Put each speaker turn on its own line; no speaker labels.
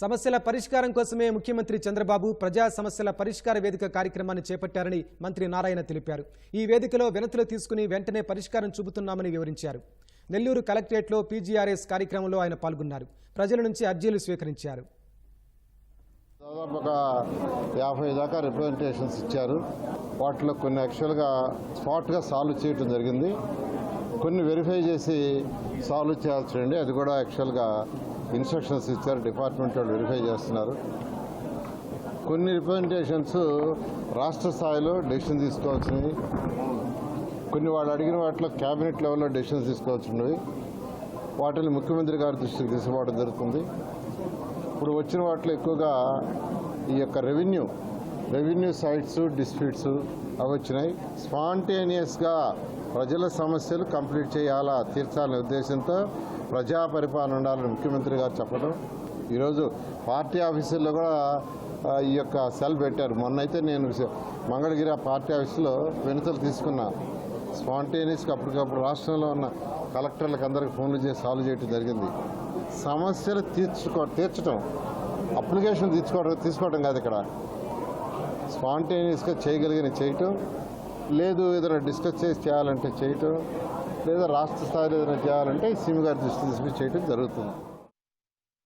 సమస్యల పరిష్కారం కోసమే ముఖ్యమంత్రి చంద్రబాబు ప్రజా సమస్యల పరిష్కార వేదిక కార్యక్రమాన్ని చేపట్టారని మంత్రి నారాయణ తెలిపారు. ఈ వేదికలో వినతులు తీసుకుని వెంటనే పరిష్కారం చూపుతున్నామని వివరించారు. నెల్లూరు కలెక్టరేట్లో పీజీఆర్ఎస్ కార్యక్రమంలో ఆయన పాల్గొన్నారు. ప్రజల నుంచి అర్జీలు స్వీకరించారు.
దాదాపు ఒక యాభై దాకా రిప్రజెంటేషన్స్ ఇచ్చారు. వాటిలో కొన్ని యాక్చువల్గా స్పాట్గా సాల్వ్ చేయటం జరిగింది. కొన్ని వెరిఫై చేసి సాల్వ్ చేయాల్సి అది కూడా యాక్చువల్గా ఇన్స్ట్రక్షన్స్ ఇచ్చారు. డిపార్ట్మెంట్ వాళ్ళు వెరిఫై చేస్తున్నారు. కొన్ని రిప్రజెంటేషన్స్ రాష్ట్ర స్థాయిలో డెసిషన్ తీసుకోవాల్సినవి. కొన్ని వాళ్ళు అడిగిన వాటిలో క్యాబినెట్ లెవెల్లో డెసిషన్స్ తీసుకోవాల్సినవి. వాటిని ముఖ్యమంత్రి గారి దృష్టికి తీసుకోవడం జరుగుతుంది. ఇప్పుడు వచ్చిన వాటిలో ఎక్కువగా ఈ యొక్క రెవెన్యూ రెవెన్యూ సైట్స్ డిస్ప్యూట్స్ అవి వచ్చినాయి. స్పాంటేనియస్గా ప్రజల సమస్యలు కంప్లీట్ చేయాలా తీర్చాలనే ఉద్దేశంతో ప్రజా పరిపాలన ఉండాలని ముఖ్యమంత్రి గారు చెప్పడం. ఈరోజు పార్టీ ఆఫీసుల్లో కూడా ఈ యొక్క సెల్ పెట్టారు. మొన్నైతే నేను మంగళగిరి పార్టీ ఆఫీసులో వినతులు తీసుకున్నా. స్పాంటేనియస్గా అప్పటికప్పుడు రాష్ట్రంలో ఉన్న కలెక్టర్లకు అందరికి ఫోన్లు చేసి సాల్వ్ చేయడం జరిగింది. సమస్యలు తీర్చుకో తీర్చడం అప్లికేషన్ తీసుకోవడం తీసుకోవడం కాదు ఇక్కడ. స్పాంటేనియస్గా చేయగలిగిన చేయటం లేదు ఏదైనా డిస్కస్ చేసి చేయాలంటే చేయటం లేదా రాష్ట్ర స్థాయిలో ఏదైనా చేయాలంటే సీఎం గారి దృష్టి తీసుకుని చేయటం జరుగుతుంది.